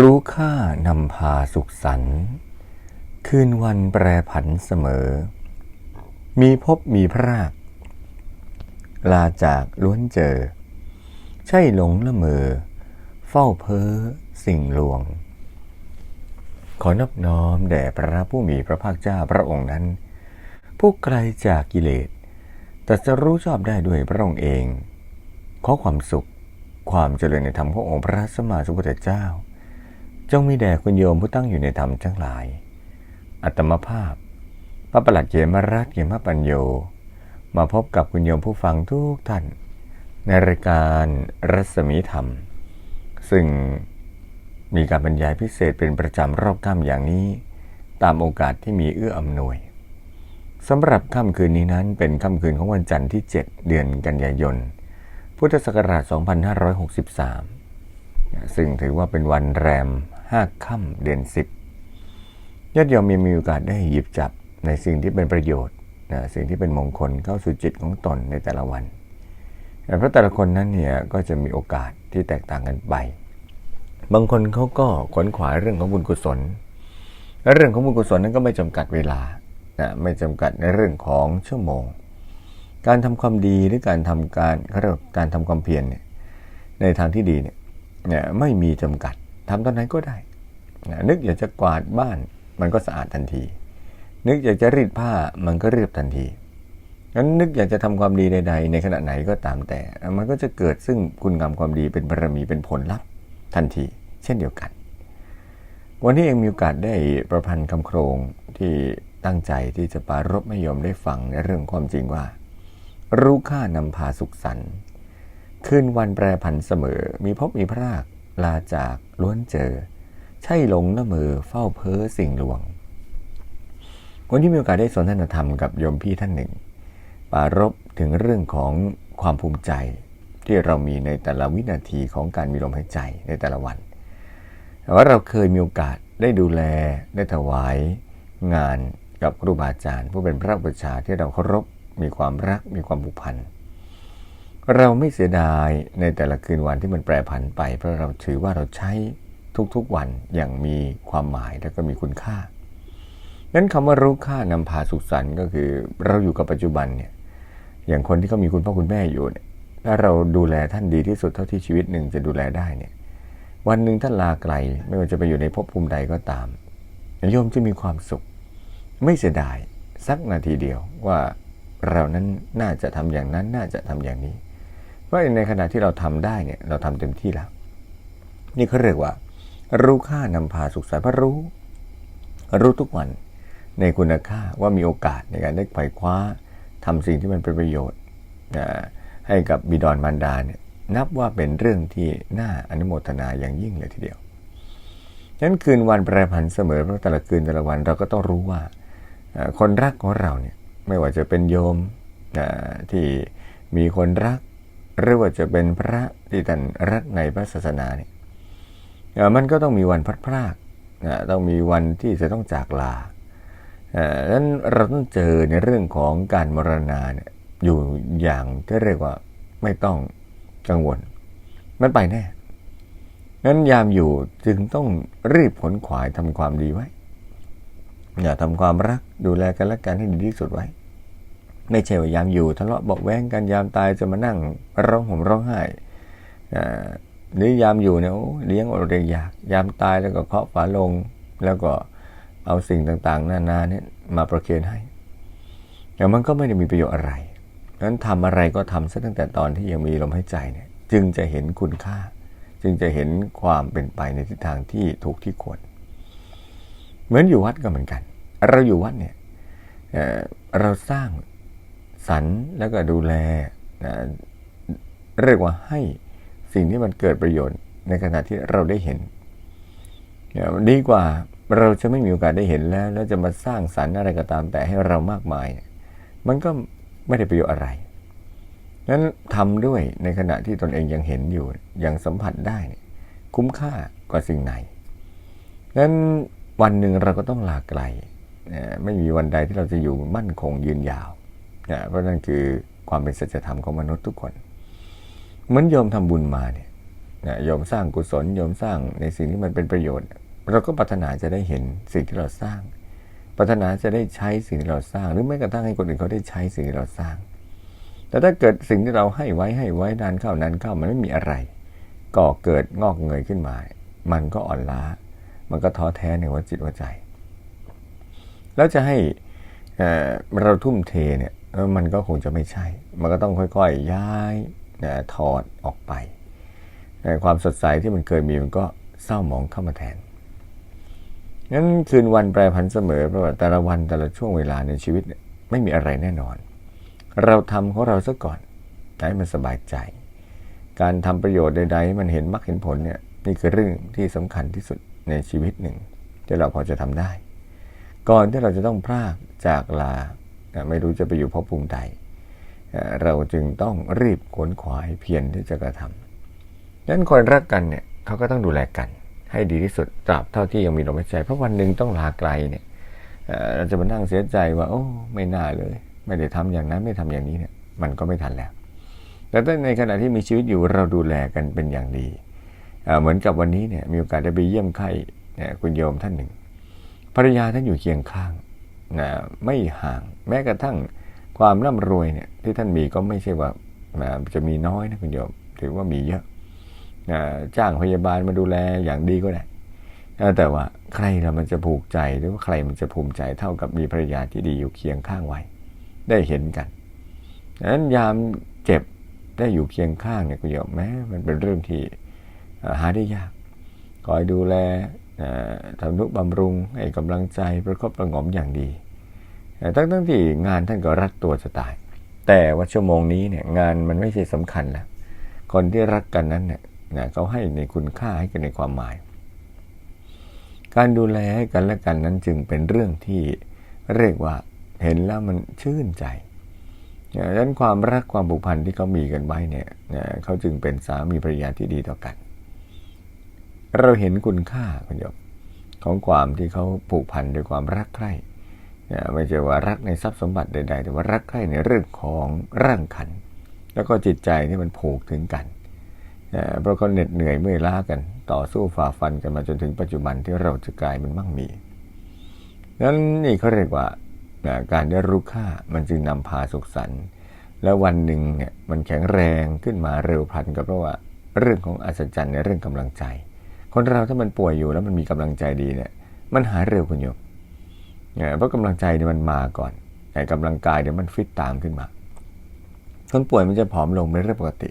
รู้ค่านำพาสุขสันต์คืนวันแปรผันเสมอ มีพบมีพราก ลาจากล้วนเจอ ใช่หลงละเมอ เฝ้าเพ้อสิ่งลวง ขอนอบน้อมแด่พระผู้มีพระภาคเจ้าพระองค์นั้น ผู้ไกลจากกิเลสแต่จะรู้ชอบได้ด้วยพระองค์เอง ขอความสุขความเจริญในธรรมขององค์พระสัมมาสัมพุทธเจ้า จงมีแด่คุณโยมผู้ตั้งอยู่ในธรรมทั้งหลาย อัตมภาพ พระประหลัดเยมรัตเยมปัญโย มาพบกับคุณโยมผู้ฟังทุกท่าน ในรายการรัศมีธรรม ซึ่งมีการบรรยายพิเศษเป็นประจำรอบค่ำอย่างนี้ ตามโอกาสที่มีเอื้ออำนวยสำหรับค่ำคืนนี้นั้นเป็นค่ำคืนของวันจันทร์ที่ 7 เดือนกันยายน พุทธศักราช 2563 ซึ่งถือว่าเป็นวันแรม 5ค่ำเดือน10ญาติโยมมีโอกาสได้หยิบจับในสิ่งที่เป็นประโยชน์นะสิ่งที่เป็นมงคลเข้าสู่จิตของตนในแต่ละวันเพราะแต่ละคนนั้นเนี่ยก็จะมีโอกาสที่แตกต่างกันไป บางคนเขาก็ขวนขวายเรื่องของบุญกุศลและเรื่องของบุญกุศลนั้นก็ไม่จำกัดเวลานะไม่จำกัดในเรื่องของชั่วโมง การทำความดีหรือการทำการเขาเรียกการทำความเพียรเนี่ยในทางที่ดีเนี่ยเนี่ยไม่มีจำกัด ทำตอนไหนก็ได้นะนึกอยากจะกวาดบ้าน มันก็สะอาดทันที นึกอยากจะรีดผ้ามันก็เรียบทันทีงั้นนึกอยากจะทำความดีใด ๆ ในขณะไหนก็ตามแต่ มันก็จะเกิดซึ่งคุณงามความดีเป็นบารมีเป็นผลลัพธ์ทันที เช่นเดียวกัน วันนี้เองมีโอกาสได้ประพันธ์คำโครงที่ตั้งใจที่จะปารบไม่ยอมได้ฟังในเรื่องความจริงว่า รู้ค่านำพาสุขสันต์คืนวันแปรผันเสมอมีพบมีพราก ลาจากล้วนเจอ ใช่หลงละเมอเฝ้าเพ้อสิ่งลวงวันที่มีโอกาสได้สนทนาธรรมกับโยมพี่ท่านหนึ่ง ปารบถึงเรื่องของความภูมิใจ ที่เรามีในแต่ละวินาทีของการมีลมหายใจในแต่ละวันแต่ว่าเราเคยมีโอกาสได้ดูแลได้ถวายงานกับครูบาอาจารย์ ผู้เป็นพระบุชาที่เราเคารพมีความรักมีความผูกพันเเราไม่เสียดายในแต่ละคืนวันที่มันแปรผันไป เพราะเราถือว่าเราใช้ทุกๆวันอย่างมีความหมายและก็มีคุณค่านั้นคำว่ารู้ค่านำพาสุขสันต์ก็คือเราอยู่กับปัจจุบันเนี่ยอย่างคนที่เขามีคุณพ่อคุณแม่อยู่เนี่ยถ้าเราดูแลท่านดีที่สุดเท่าที่ชีวิตหนึ่งจะดูแลได้เนี่ยวันหนึ่งท่านลาไกล ไม่ว่าจะไปอยู่ในภพภูมิใดก็ตามโยมจะมีความสุข ไม่เสียดายสักนาทีเดียวว่าเรานั้นน่าจะทำอย่างนั้นน่าจะทำอย่างนี้ ราะในขณะที่เราทำได้เนี่ยเราทำเต็มที่แล้ว นี่เขาเรียกว่า รู้ค่านำพาสุขสันต์พระรู้ รู้ทุกวันในคุณค่าว่ามีโอกาสในการได้ไขว่คว้าทำสิ่งที่มันเป็นประโยชน์ให้กับบิดอนมารดาเนี่ยนับว่าเป็นเรื่องที่น่าอนุโมทนาอย่างยิ่งเลยทีเดียวฉะนั้นคืนวันแปรผันเสมอเพราะแต่ละคืนแต่ละวันเราก็ต้องรู้ว่าคนรักของเราเนี่ยไม่ว่าจะเป็นโยมที่มีคนรัก หรือว่าจะเป็นพระที่ท่านรักในพระศาสนาเนี่ยมันก็ต้องมีวันพัดพรากต้องมีวันที่จะต้องจากลาดังนั้นเราต้องเจอในเรื่องของการมรณาเนี่ยอยู่อย่างที่เรียกว่าไม่ต้องกังวล มันไปแน่นั้นยามอยู่จึงต้องรีบผลขวายทำความดีไว้ อย่าทำความรักดูแลกันและกันให้ดีที่สุดไว้ ไม่ใช่ว่ายามอยู่ทะเลาะบอกแว้งกันยามตายจะมานั่งร้องห่มร้องไห้หรือยามอยู่เนี่ยเลี้ยงอดเรียอยาก ยามตายแล้วก็เคาะฝาลง แล้วก็เอาสิ่งต่างๆ นานาเนี่ยมาประเคนให้แต่มันก็ไม่ได้มีประโยชน์อะไรนั้นทำอะไรก็ทำซะตั้งแต่ตอนที่ยังมีลมหายใจเนี่ย จึงจะเห็นคุณค่า จึงจะเห็นความเป็นไปในทิศทางที่ถูกที่ควร เหมือนอยู่วัดก็เหมือนกัน เราอยู่วัดเนี่ยเเราสร้าง สรรแล้วก็ดูแลเรียกว่าให้สิ่งที่มันเกิดประโยชน์ในขณะที่เราได้เห็นดีกว่าเราจะไม่มีโอกาสได้เห็นแล้ว แล้วจะมาสร้างสรรค์อะไรก็ตามแต่ให้เรามากมาย มันก็ไม่ได้ประโยชน์อะไรนั้นทำด้วยในขณะที่ตนเองยังเห็นอยู่ยังสัมผัสได้ คุ้มค่ากว่าสิ่งไหนนั้นวันหนึ่งเราก็ต้องลาไกลไม่มีวันใดที่เราจะอยู่มั่นคงยืนยาว เพราะนั่นคือความเป็นสัจธรรมของมนุษย์ทุกคนเหมือนโยมทำบุญมาเนี่ยนะโยมสร้างกุศลโยมสร้างในสิ่งที่มันเป็นประโยชน์ เราก็ปรารถนาจะได้เห็นสิ่งที่เราสร้าง ปรารถนาจะได้ใช้สิ่งที่เราสร้าง หรือแม้กระทั่งให้คนอื่นเขาได้ใช้สิ่งที่เราสร้าง แต่ถ้าเกิดสิ่งที่เราให้ไว้ให้ไว้นานเข้านานเข้ามันไม่มีอะไรก่อเกิดงอกเงยขึ้นมา มันก็อ่อนล้า มันก็ท้อแท้ในหัวจิตหัวใจ แล้วจะให้เอ่อเราทุ่มเทเนี่ย มันก็คงจะไม่ใช่ มันก็ต้องค่อยๆย้ายนะถอดออกไปในความสดใสที่มันเคยมีมันก็เศร้าหมองเข้ามาแทนงั้นคืนวันแปรผันเสมอเพราะว่าแต่ละวันแต่ละช่วงเวลาในชีวิตไม่มีอะไรแน่นอน เราทำของเราซะก่อนให้มันสบายใจ การทำประโยชน์ใดๆมันเห็นมรรคเห็นผลเนี่ยนี่คือเรื่องที่สำคัญที่สุดในชีวิตหนึ่งที่เราพอจะทำได้ ก่อนที่เราจะต้องพรากจากลา ไม่รู้จะไปอยู่ภพภูมิใดเราจึงต้องรีบขวนขวายเพียรที่จะกระทำดังนั้นคนรักกันเนี่ยเขาก็ต้องดูแลกัน ให้ดีที่สุดตราบเท่าที่ยังมีลมหายใจ เพราะวันหนึ่งต้องลาไกลเนี่ยเราจะมานั่งเสียใจว่า โอ้ ไม่น่าเลย ไม่ได้ทำอย่างนั้นไม่ทำอย่างนี้เนี่ย มันก็ไม่ทันแล้ว แต่ถ้าในขณะที่มีชีวิตอยู่เราดูแลกันเป็นอย่างดี เหมือนกับวันนี้เนี่ยมีโอกาสได้ไปเยี่ยมไข้เนี่ยคุณโยมท่านหนึ่งภรรยาท่านอยู่เคียงข้าง นะไม่ห่าง แม้กระทั่งความร่ำรวยเนี่ยที่ท่านมีก็ไม่ใช่ว่านะจะมีน้อยนะคุณโยมถือว่ามีเยอะนะจ้างพยาบาลมาดูแลอย่างดีก็ได้นะแต่ว่าใครเรามันจะผูกใจหรือว่าใครมันจะภูมิใจเท่ากับมีภรรยาที่ดีอยู่เคียงข้างไว้ ได้เห็นกันดังนั้นยามเจ็บได้อยู่เคียงข้างเนี่ยคุณโยมแม้มันเป็นเรื่องที่หาได้ยากคอยดูแลทำนุบำรุงให้กำลังใจประคบประงมอย่างดี ทั้งทั้งที่งานท่านก็รักตัวจะตาย แต่ว่าชั่วโมงนี้เนี่ยงานมันไม่ใช่สำคัญแล้วคนที่รักกันนั้นเนี่ยเขาให้ในคุณค่าให้กันในความหมาย การดูแลให้กันและกันนั้นจึงเป็นเรื่องที่เรียกว่าเห็นแล้วมันชื่นใจดังนั้นความรักความผูกพันที่เขามีกันไว้เนี่ยเขาจึงเป็นสามีภรรยาที่ดีต่อกัน เราเห็นคุณค่าคุณโยมของความที่เขาผูกพันด้วยความรักใคร่ ไม่ใช่ว่ารักในทรัพย์สมบัติใด ๆ แต่ว่ารักใคร่ในเรื่องของร่างขัน แล้วก็จิตใจที่มันผูกถึงกันเพราะเขาเหน็ดเหนื่อยเมื่อยล้ากัน ต่อสู้ฝ่าฟันกันมาจนถึงปัจจุบันที่เราจะกลายเป็นมั่งมี นั้นนี่เขาเรียกว่าการได้รู้ค่ามันจึงนำพาสุขสันต์แล้ววันหนึ่งเนี่ยมันแข็งแรงขึ้นมาเร็วพันก็เพราะว่าเรื่องของอัศจรรย์ในเรื่องกำลังใจ คนเราถ้ามันป่วยอยู่แล้วมันมีกำลังใจดีเนี่ยมันหายเร็วคุณโยม เนี่ยเพราะกำลังใจเนี่ยมันมาก่อนไอ้กำลังกายเดี๋ยวมันฟิตตามขึ้นมาคนป่วยมันจะผอมลงเป็นเรื่องปกติ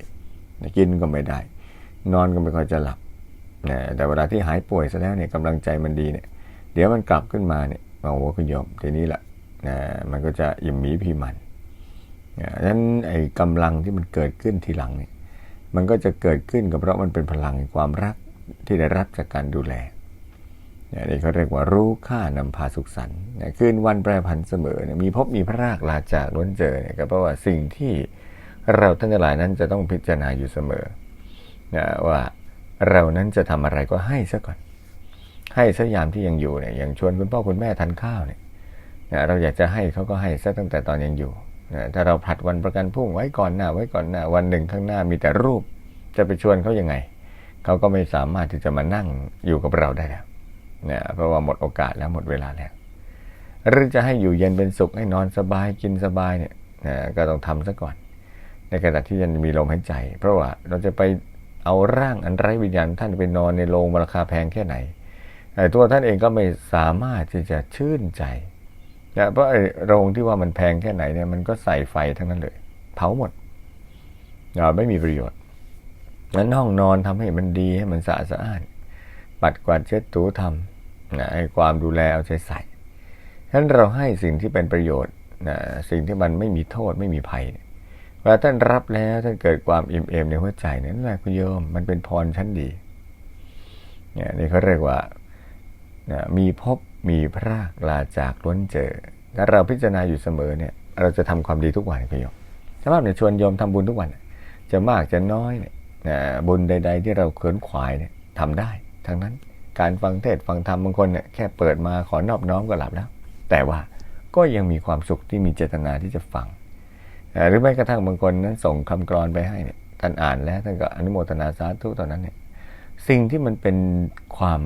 กินก็ไม่ได้ นอนก็ไม่ค่อยจะหลับนะแต่เวลาที่หายป่วยซะแล้วเนี่ยกำลังใจมันดีเนี่ย เดี๋ยวมันกลับขึ้นมาเนี่ยโอ้โหคุณโยมทีนี้แหละนะมันก็จะอิ่มมีพีมันนะดังนั้นไอ้กำลังที่มันเกิดขึ้นทีหลังเนี่ย มันก็จะเกิดขึ้นก็เพราะมันเป็นพลังแห่งความรักที่ได้รับจากการดูแล เนี่ยนี่เขาเรียกว่ารู้ค่านำพาสุขสันต์คืนวันแปรผันเสมอเนี่ยมีพบมีพระรากลาจากล้นเจอเนี่ยก็เพราะว่าสิ่งที่เราท่านทั้งหลายนั้นจะต้องพิจารณาอยู่เสมอนะว่าเรานั้นจะทำอะไรก็ให้ซะก่อน ให้ซะยามที่ยังอยู่เนี่ยอย่างชวนคุณพ่อคุณแม่ทานข้าวเนี่ยนะเราอยากจะให้เขาก็ให้ซะตั้งแต่ตอนยังอยู่นะถ้าเราผลัดวันประกันพรุ่งไว้ก่อนหน้าไว้ก่อนหน้าวันหนึ่งข้างหน้ามีแต่รูปจะไปชวนเขายังไงเขาก็ไม่สามารถที่จะมานั่งอยู่กับเราได้แล้ว นะเพราะว่าหมดโอกาสแล้วหมดเวลาแล้วหรือจะให้อยู่เย็นเป็นสุขให้นอนสบายกินสบายเนี่ยนะก็ต้องทำซะก่อน ในขณะที่ยังมีลมหายใจ เพราะว่าเราจะไปเอาร่างอันไร้วิญญาณท่านไปนอนในโรงราคาแพงแค่ไหนไอ้ตัวท่านเองก็ไม่สามารถที่จะชื่นใจนะเพราะไอ้โรงที่ว่ามันแพงแค่ไหนเนี่ยมันก็ใส่ไฟทั้งนั้นเลย เผาหมดนะไม่มีประโยชน์นั้นห้องนอนทำให้มันดีให้มันสะอาดสะอ้านปัดกวาดเช็ดถูทำ นะให้ความดูแลเอาใจใส่ฉะนั้นเราให้สิ่งที่เป็นประโยชน์นะสิ่งที่มันไม่มีโทษไม่มีภัยเวลาท่านรับแล้วท่านเกิดความอิ่มเอมในหัวใจนั่นแหละคุณโยมมันเป็นพรชั้นดีเนี่ยนี่เขาเรียกว่านะมีพบมีพรากลาจากล้นเจอถ้าเราพิจารณาอยู่เสมอเนี่ย เราจะทำความดีทุกวันคุณโยมสำหรับเนี่ยชวนโยมทำบุญทุกวัน จะมากจะน้อยเนี่ยบุญใด ๆ ที่เราเขินขวายเนี่ยทำได้ทั้งนั้น การฟังเทศฟังธรรมบางคนเนี่ยแค่เปิดมาขอนอบน้อมก็หลับแล้ว แต่ว่าก็ยังมีความสุขที่มีเจตนาที่จะฟัง หรือแม้กระทั่งบางคนนั้นส่งคำกรอนไปให้เนี่ยท่านอ่านแล้วท่านก็อนุโมทนาสาธุตอนนั้นเนี่ยสิ่งที่มันเป็นความ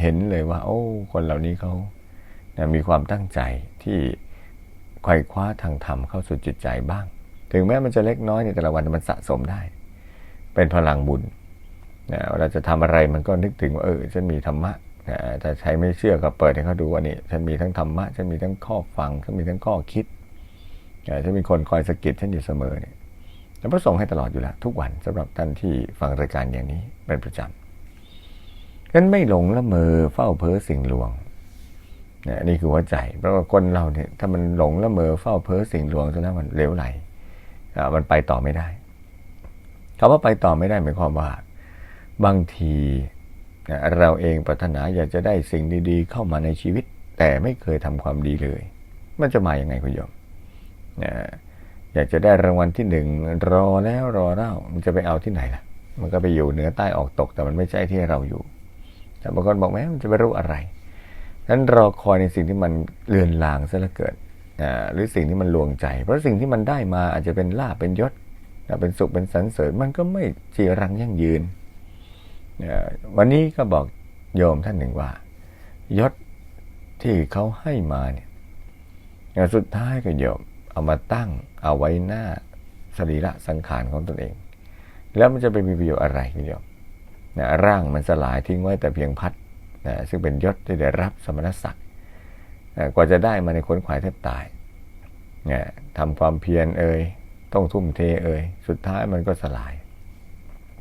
เห็นเลยว่า โอ้ คนเหล่านี้เขานะมีความตั้งใจที่ไขว่คว้าทางธรรมเข้าสู่จิตใจบ้าง ถึงแม้มันจะเล็กน้อยในแต่ละวันมันสะสมได้ เป็นพลังบุญ นะเวลาจะทำอะไรมันก็นึกถึงว่าเออฉันมีธรรมะนะถ้าใครไม่เชื่อก็เปิดให้เขาดูว่านี่ฉันมีทั้งธรรมะฉันมีทั้งข้อฟังฉันมีทั้งข้อคิดนะฉันมีคนคอยสะกิดฉันอยู่เสมอเนี่ยแล้วพระสงฆ์ให้ตลอดอยู่แล้วทุกวันสำหรับท่านที่ฟังรายการอย่างนี้เป็นประจำงั้นไม่หลงละเมอเฝ้าเพ้อสิ่งลวงนี่ยนี่คือหัวใจเพราะว่าคนเราเนี่ยถ้ามันหลงละเมอเฝ้าเพ้อสิ่งลวงแล้วมันเลวไหลมันไปต่อไม่ได้คำว่าไปต่อไม่ได้หมายความว่า บางทีเราเองปรารถนาอยากจะได้สิ่งดี ๆ เข้ามาในชีวิต แต่ไม่เคยทำความดีเลย มันจะมาอย่างไงคุณโยมอยากจะได้รางวัลที่หนึ่งรอแล้วรอเล่ามันจะไปเอาที่ไหนล่ะ มันก็ไปอยู่เหนือใต้ออกตก แต่มันไม่ใช่ที่เราอยู่ แต่บางคนบอกแม้มันจะไปรู้อะไรนั้นรอคอยในสิ่งที่มันเลือนลางซะลือเกินอ่าหรือสิ่งที่มันลวงใจ เพราะสิ่งที่มันได้มาอาจจะเป็นลาภเป็นยศเป็นสุขเป็นสรรเสริญมันก็ไม่จีรังยั่งยืน วันนี้ก็บอกโยมท่านหนึ่งว่า ยศที่เขาให้มาเนี่ยสุดท้ายก็โยมเอามาตั้งเอาไว้หน้าสรีระสังขารของตนเอง แล้วมันจะไปมีประโยชน์อะไรคุณโยมนะร่างมันสลายทิ้งไว้แต่เพียงพัดนะซึ่งเป็นยศที่ได้รับสมณศักดิ์นะกว่าจะได้มาในคนขวายแทบตายนะทำความเพียรเอ่ยต้องทุ่มเทเอ่ยสุดท้ายมันก็สลาย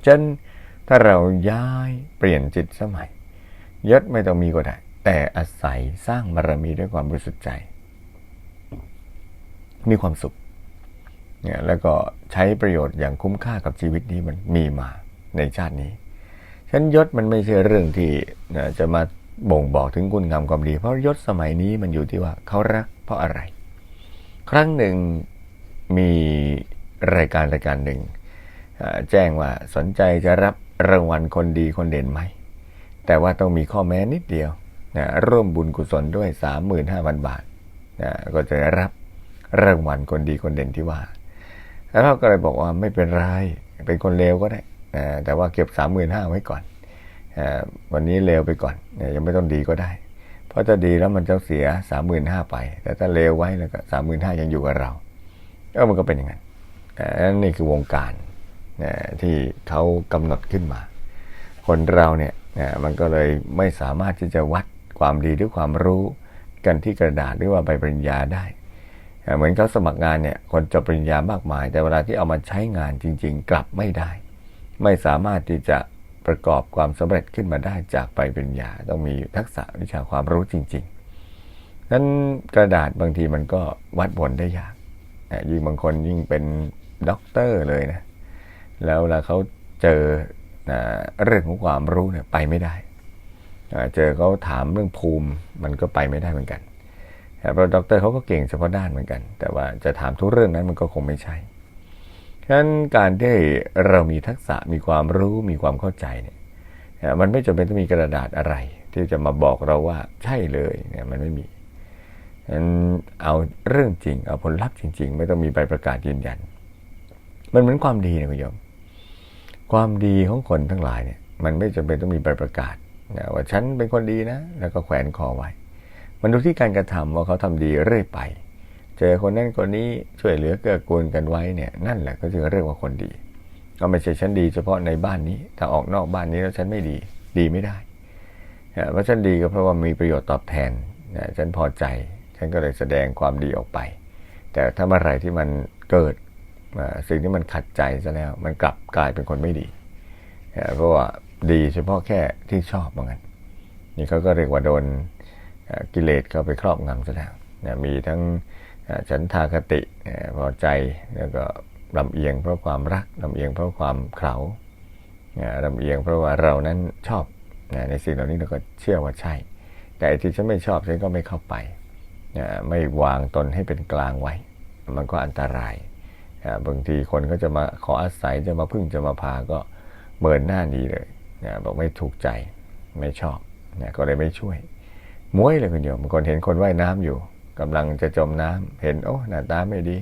จน ถ้าเราย้ายเปลี่ยนจิตสมัยยศไม่ต้องมีก็ได้ แต่อาศัยสร้างบารมีด้วยความบริสุทธิ์ใจ มีความสุขเนี่ยแล้วก็ใช้ประโยชน์อย่างคุ้มค่ากับชีวิตนี้มันมีมาในชาตินี้ฉันยศมันไม่ใช่เรื่องที่จะมาบ่งบอกถึงคุณงามความดี เพราะยศสมัยนี้มันอยู่ที่ว่าเขารักเพราะอะไร ครั้งหนึ่งมีรายการรายการหนึ่งแจ้งว่าสนใจจะรับ รางวัลคนดีคนเด่นไหม แต่ว่าต้องมีข้อแม้นิดเดียวนะร่วมบุญกุศลด้วย 35,000 บาทนะก็จะรับรางวัลคนดีคนเด่นที่ว่า แล้วเราก็เลยบอกว่าไม่เป็นไร เป็นคนเลวก็ได้นะแต่ว่าเก็บ 35,000ไว้ก่อนนะวันนี้เลวไปก่อนนะยังไม่ต้องดีก็ได้ เพราะถ้าดีแล้วมันจะเสีย 35,000ไป แต่ถ้าเลวไว้แล้วก็35,000ยังอยู่กับเราก็มันก็เป็นอย่างนั้นนี่คือวงการ นะที่เขากำหนดขึ้นมา คนเราเนี่ยนะมันก็เลยไม่สามารถที่จะวัดความดีด้วยความรู้กันที่กระดาษหรือว่าใบปริญญาได้ เหมือนเขาสมัครงานเนี่ยคนจบปริญญามากมาย แต่เวลาที่เอามาใช้งานจริง ๆ กลับไม่ได้ ไม่สามารถที่จะประกอบความสำเร็จขึ้นมาได้จากใบปริญญาต้องมีทักษะวิชาความรู้จริงๆนั้นกระดาษบางทีมันก็วัดผลได้ยากยิ่งบางคนยิ่งเป็นด็อกเตอร์เลยนะ แล้วเวลาเขาเจอเรื่องของความรู้เนี่ยไปไม่ได้ เจอเขาถามเรื่องภูมิมันก็ไปไม่ได้เหมือนกันเพราะด็อกเตอร์เขาก็เก่งเฉพาะด้านเหมือนกัน แต่ว่าจะถามทุกเรื่องนั้นมันก็คงไม่ใช่ฉะนั้นการที่เรามีทักษะมีความรู้มีความเข้าใจเนี่ยมันไม่จำเป็นต้องมีกระดาษอะไร ที่จะมาบอกเราว่าใช่เลยเนี่ยมันไม่มีฉะนั้นเอาเรื่องจริงเอาผลลัพธ์จริง ๆ ไม่ต้องมีใบประกาศยืนยัน มันเหมือนความดีนะคุณโยม ความดีของคนทั้งหลายเนี่ยมันไม่จำเป็นต้องมีใบประกาศนะว่าฉันเป็นคนดีนะ แล้วก็แขวนคอไว้ มันดูที่การกระทำว่าเขาทำดีเรื่อยไป เจอคนนั้นคนนี้ช่วยเหลือเกื้อกูลกันไว้เนี่ยนั่นแหละก็จึงเรียกว่าคนดี ก็ไม่ใช่ฉันดีเฉพาะในบ้านนี้ถ้าออกนอกบ้านนี้แล้วฉันไม่ดีดีไม่ได้เพราะฉันดีก็เพราะว่ามีประโยชน์ตอบแทนฉันพอใจ ฉันก็เลยแสดงความดีออกไป แต่ถ้าเมื่อไรที่มันเกิด สิ่งที่มันขัดใจซะแล้ว มันกลับกลายเป็นคนไม่ดีเพราะว่าดีเฉพาะแค่ที่ชอบเหมือนกันนี่เขาก็เรียกว่าโดนกิเลสเข้าไปครอบงำซะแล้วมีทั้งฉันทากติพอใจแล้วก็ลำเอียงเพราะความรักลำเอียงเพราะความเขาลำเอียงเพราะว่าเรานั้นชอบในสิ่งเหล่านี้เราก็เชื่อว่าใช่ แต่ที่ฉันไม่ชอบฉันก็ไม่เข้าไป ไม่วางตนให้เป็นกลางไว้ มันก็อันตราย บางทีคนก็จะมาขออาศัยจะมาพึ่งจะมาพาก็เมินหน้านี้เลยนะบอกไม่ถูกใจไม่ชอบนะก็เลยไม่ช่วยม้วยเลยคุณโยมบางคนเห็นคนว่ายน้ำอยู่กำลังจะจมน้ำเห็นโอ้หน้าตาไม่ดี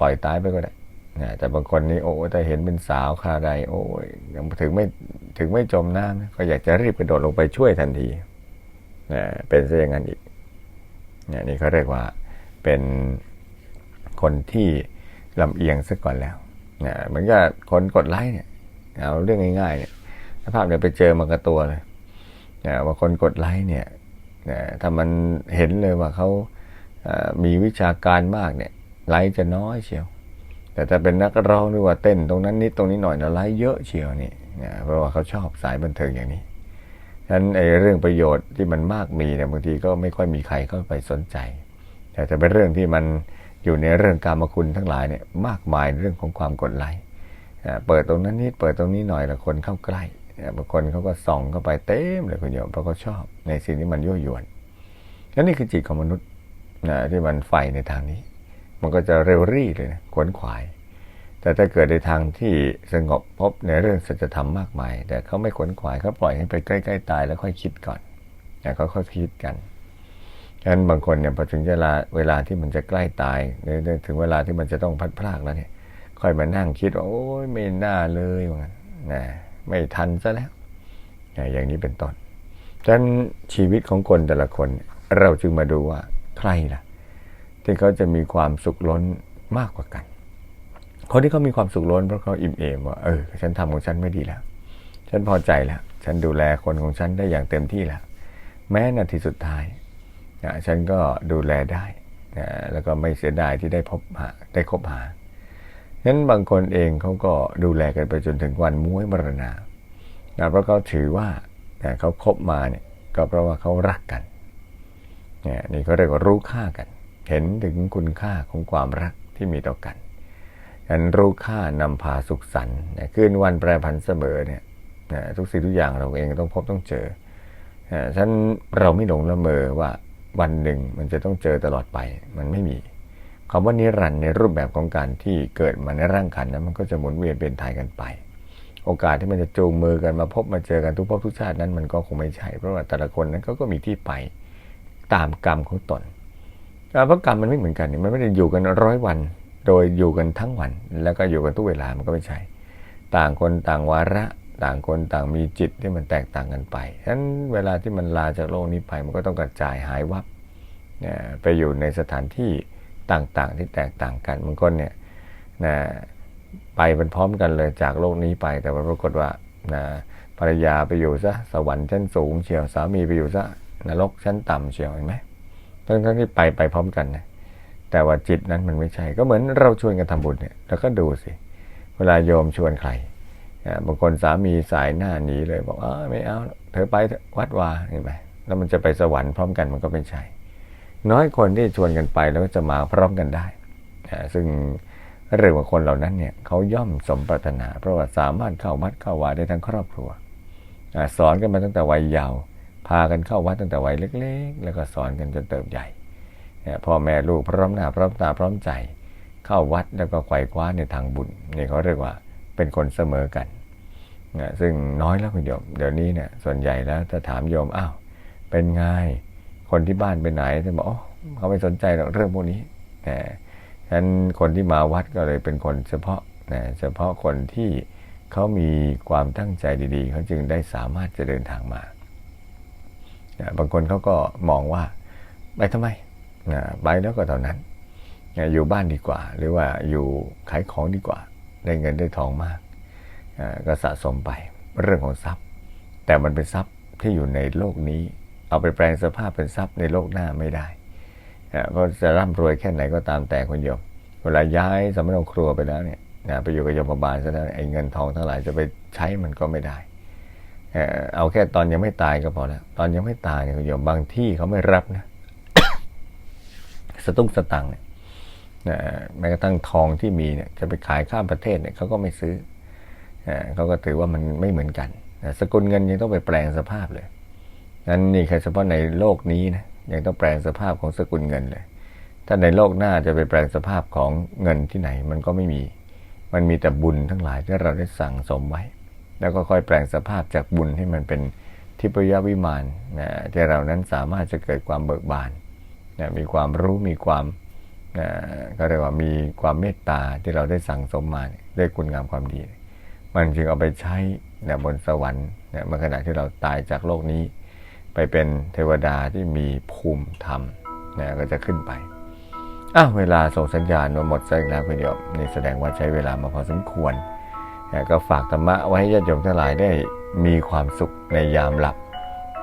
ปล่อยตายไปก็ได้นะแต่บางคนนี่โอ้แต่เห็นเป็นสาวคาใดโอ้ยังถึงไม่ถึงไม่จมน้ำก็อยากจะรีบกระโดดลงไปช่วยทันทีนะเป็นซะอย่างนั้นอีกนี่ยนี่เขาเรียกว่าเป็น คนที่ลำเอียงซะก่อนแล้วนะเหมือนกับคนกดไลค์เนี่ยเอาเรื่องง่ายๆเนี่ยภาพเนี่ยไปเจอมากระตัวเลยนะว่าคนกดไลค์เนี่ยนะถ้ามันเห็นเลยว่าเขามีวิชาการมากเนี่ยไลค์จะน้อยเชียว แต่ถ้าเป็นนักร้องหรือว่าเต้นตรงนั้นนิดตรงนี้หน่อยนะไลค์เยอะเชียวนี่นะเพราะว่าเขาชอบสายบันเทิงอย่างนี้ฉะนั้นไอ้เรื่องประโยชน์ที่มันมากมีเนี่ยบางทีก็ไม่ค่อยมีใครเข้าไปสนใจ แต่จะเป็นเรื่องที่มัน อยู่ในเรื่องการมคุณทั้งหลายเนี่ยมากมายเรื่องของความกดไลค์เปิดตรงนั้นนิดเปิดตรงนี้หน่อยละคนเข้าใกล้อ่าบางคนเขาก็ส่องเข้าไปเต็มเลยคุณโยมเพราะเขาชอบในสิ่งที่มันยั่วยวนและนี่คือจิตของมนุษย์นะที่มันไฟในทางนี้ มันก็จะเร็วรี่เลยนะขวนขวาย แต่ถ้าเกิดในทางที่สงบพบในเรื่องสัจธรรมมากมาย แต่เขาไม่ขวนขวายเขาปล่อยให้ไปใกล้ ๆ ตายแล้วค่อยคิดก่อนแล้วเขาค่อยคิดกัน ฉะนั้นบางคนเนี่ยพอถึงเวลาเวลาที่มันจะใกล้ตายหรือถึงเวลาที่มันจะต้องพัดพรากแล้วเนี่ย ค่อยมานั่งคิดว่าโอ้ยไม่น่าเลยว่างั้นนะไม่ทันซะแล้วนะอย่างนี้เป็นต้นฉะนั้นชีวิตของคนแต่ละคน เราจึงมาดูว่าใครล่ะ ที่เขาจะมีความสุขล้นมากกว่ากัน คนที่เขามีความสุขล้นเพราะเขาอิ่มเอมว่าเออฉันทำของฉันไม่ดีแล้ว ฉันพอใจแล้ว ฉันดูแลคนของฉันได้อย่างเต็มที่แล้ว แม้นาทีสุดท้าย นะฉันก็ดูแลได้นะแล้วก็ไม่เสียดายที่ได้พบหาได้คบหาฉะนั้นบางคนเองเขาก็ดูแลกันไปจนถึงวันมุ้ยมรณานะเพราะเขาถือว่านะเขาคบมาเนี่ยก็เพราะว่าเขารักกันเนี่ยนี่เขาเรียกว่ารู้ค่ากัน เห็นถึงคุณค่าของความรักที่มีต่อกันอันรู้ค่านำพาสุขสันต์นะคืนวันแปรผันเสมอเนี่ยนะทุกสิ่งทุกอย่างเราเองต้องพบต้องเจอฉันเราไม่หลงละเมอว่า วันหนึ่งมันจะต้องเจอตลอดไป มันไม่มีคำว่านิรันดร์ในรูปแบบของการที่เกิดมาในร่างขันนั้นมันก็จะหมุนเวียนเป็นถ่ายกันไป โอกาสที่มันจะจูงมือกันมาพบมาเจอกันทุกภพทุกชาตินั้นมันก็คงไม่ใช่ เพราะว่าแต่ละคนนั้นก็มีที่ไปตามกรรมของตนเพราะกรรมมันไม่เหมือนกันมันไม่ได้อยู่กันร้อยวัน โดยอยู่กันทั้งวัน แล้วก็อยู่กันทุกเวลามันก็ไม่ใช่ ต่างคนต่างวาระ ต่างคนต่างมีจิตที่มันแตกต่างกันไปฉะนั้นเวลาที่มันลาจากโลกนี้ไปมันก็ต้องกระจายหายวับเนี่ยไปอยู่ในสถานที่ต่างๆ ที่แตกต่างกันบางคนเนี่ยนะไปเป็นพร้อมกันเลยจากโลกนี้ไป แต่ว่าปรากฏว่านะภรรยาไปอยู่ซะสวรรค์ชั้นสูงเชียวสามีไปอยู่ซะนรกชั้นต่ำเชียวเห็นไหมทั้งทั้งที่ไปไปพร้อมกันนะแต่ว่าจิตนั้นมันไม่ใช่ก็เหมือนเราชวนกันทำบุญเนี่ยเราก็ดูสิ เวลาโยมชวนใคร บางคนสามีสายหน้าหนีเลยบอกเออไม่เอา เธอไปวัดวาเห็นไหมแล้วมันจะไปสวรรค์พร้อมกันมันก็ไม่ใช่ น้อยคนที่ชวนกันไปแล้วก็จะมาพร้อมกันได้ซึ่งเรื่องว่าคนเหล่านั้นเนี่ยเขาย่อมสมปรารถนา เพราะว่าสามารถเข้าวัดเข้าวาได้ทั้งครอบครัวสอนกันมาตั้งแต่วัยเยาว์พากันเข้าวัดตั้งแต่วัยเล็ก ๆ แล้วก็สอนกันจนเติบใหญ่พ่อแม่ลูกพร้อมหน้าพร้อมตาพร้อมใจ เข้าวัดแล้วก็ไขว่คว้าในทางบุญนี่เขาเรียกว่า เป็นคนเสมอกันนะซึ่งน้อยแล้วคุณโยม เดี๋ยวนี้เนี่ยส่วนใหญ่แล้วถ้าถามโยมอ้าวเป็นไงคนที่บ้านไปไหนจะบอกอเขาไม่สนใจหรอกเรื่องพวกนี้นะฉะนั้นคนที่มาวัดก็เลยเป็นคนเฉพาะนะเฉพาะคนที่เขามีความตั้งใจดีๆ เขาจึงได้สามารถจะเดินทางมานะบางคนเขาก็มองว่าไปทำไมนะไปแล้วก็เท่านั้นนะอยู่บ้านดีกว่า หรือว่าอยู่ขายของดีกว่า ได้เงินได้ทองมากก็สะสมไปเรื่องของทรัพย์ แต่มันเป็นทรัพย์ที่อยู่ในโลกนี้ เอาไปแปลงสภาพเป็นทรัพย์ในโลกหน้าไม่ได้เพราะจะร่ำรวยแค่ไหนก็ตามแต่คนโยม เวลาย้ายสมณครัวไปแล้วเนี่ยไปอยู่กับโยมบาลซะแล้วไอ้เงินทองทั้งหลายจะไปใช้มันก็ไม่ได้เอาแค่ตอนยังไม่ตายก็พอแล้ว ตอนยังไม่ตายเนี่ยคุณโยมบางที่เขาไม่รับนะ สตุ้งสตังเนี่ย แม้กระทั่งทองที่มีเนี่ยจะไปขายข้ามประเทศเนี่ยเขาก็ไม่ซื้อเขาก็ถือว่ามันไม่เหมือนกันสกุลเงินยังต้องไปแปลงสภาพเลยนั้นนี่แค่เฉพาะในโลกนี้นะยังต้องแปลงสภาพของสกุลเงินเลย ถ้าในโลกหน้าจะไปแปลงสภาพของเงินที่ไหน มันก็ไม่มี มันมีแต่บุญทั้งหลายที่เราได้สั่งสมไว้ แล้วก็ค่อยแปลงสภาพจากบุญให้มันเป็นทิพยวิมานนะที่เรานั้นสามารถจะเกิดความเบิกบานนะมีความรู้มีความ ก็เรียกว่ามีความเมตตาที่เราได้สั่งสมมาด้วยคุณงามความดี มันจึงเอาไปใช้นะบนสวรรค์นะเมื่อขณะที่เราตายจากโลกนี้ ไปเป็นเทวดาที่มีภูมิธรรมนะก็จะขึ้นไปอ้าวเวลาส่งสัญญาณมาหมดซะอีกแล้วคุณโยมนี่แสดงว่าใช้เวลามาพอสมควรนะก็ฝากธรรมะไว้ให้ญาติโยมทั้งหลายได้มีความสุขในยามหลับ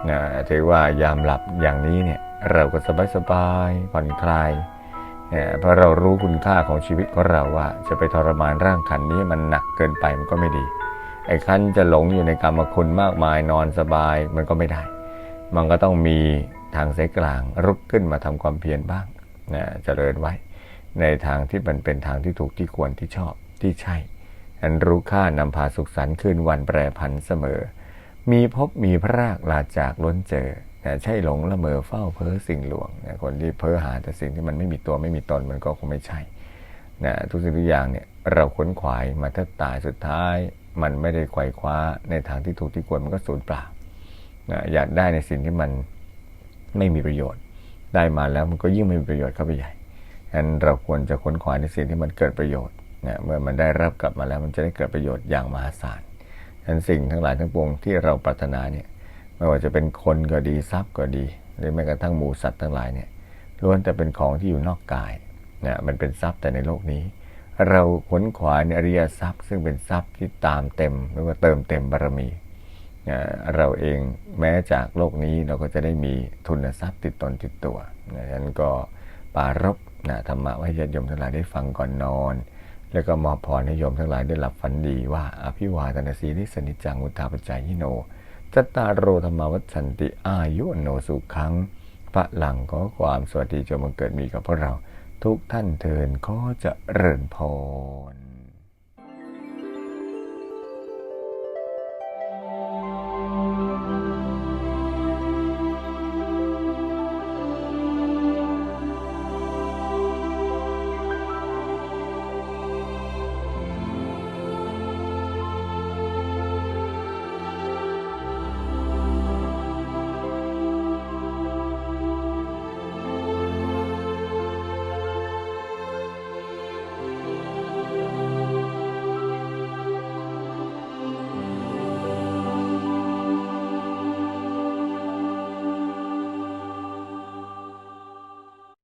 นะถือว่ายามหลับอย่างนี้เนี่ยเราก็สบายสบายๆผ่อนคลาย เพราะเรารู้คุณค่าของชีวิตของเราว่า จะไปทรมานร่างขันนี้มันหนักเกินไปมันก็ไม่ดี ไอ้คันจะหลงอยู่ในกรรมคุณมากมายนอนสบายมันก็ไม่ได้ มันก็ต้องมีทางสายกลางรุกขึ้นมาทำความเพียรบ้างนะเจริญไว้ ในทางที่มันเป็นทางที่ถูกที่ควรที่ชอบที่ใช่อันรู้ค่านำพาสุขสันต์คืนวันแปรพันเสมอ มีพบมีพรากลาจากล้นเจอ นะใช่หลงละเมอเฝ้าเพ้อสิ่งหลวงนะคนที่เพ้อหาแต่สิ่งที่มันไม่มีตัวไม่มีตนมันก็คงไม่ใช่นะทุกสิ่งทุกอย่างเนี่ยเราค้นขวายมาถ้าตายสุดท้าย มันไม่ได้ไขว่คว้าในทางที่ถูกที่ควรมันก็สูญเปล่านะอยากได้ในสิ่งที่มันไม่มีประโยชน์ ได้มาแล้วมันก็ยิ่งไม่มีประโยชน์เข้าไปใหญ่ฉะนั้นเราควรจะค้นขวายในสิ่งที่มันเกิดประโยชน์นะเมื่อมันได้รับกลับมาแล้วมันจะได้เกิดประโยชน์อย่างมหาศาลฉะนั้นสิ่งทั้งหลายทั้งปวงที่เราปรารถนาเนี่ย ไม่ว่าจะเป็นคนก็ดีทรัพย์ก็ดี หรือแม้กระทั่งหมูสัตว์ทั้งหลายเนี่ยล้วนแต่เป็นของที่อยู่นอกกายนะมันเป็นทรัพย์แต่ในโลกนี้ เราค้นขวายในอริยทรัพย์ ซึ่งเป็นทรัพย์ที่ตามเต็มหรือว่าเติมเต็มบารมีนะเราเองแม้จากโลกนี้เราก็จะได้มีทุนทรัพย์ติดตนติดตัวนะฉะนั้นก็ปรารบนะธรรมะให้ญาติโยมทั้งหลายได้ฟังก่อนนอน แล้วก็มอบพรให้โยมทั้งหลายได้หลับฝันดีว่าอภิวาทนาสีลิสนิจังอุทาปจจายิโน จตารโรธรรมวัชันติอายุโนสุขังพระหลังขอความสวัสดีจงบังเกิดมีกับพวกเรา ทุกท่านเทินขอจะเริญพร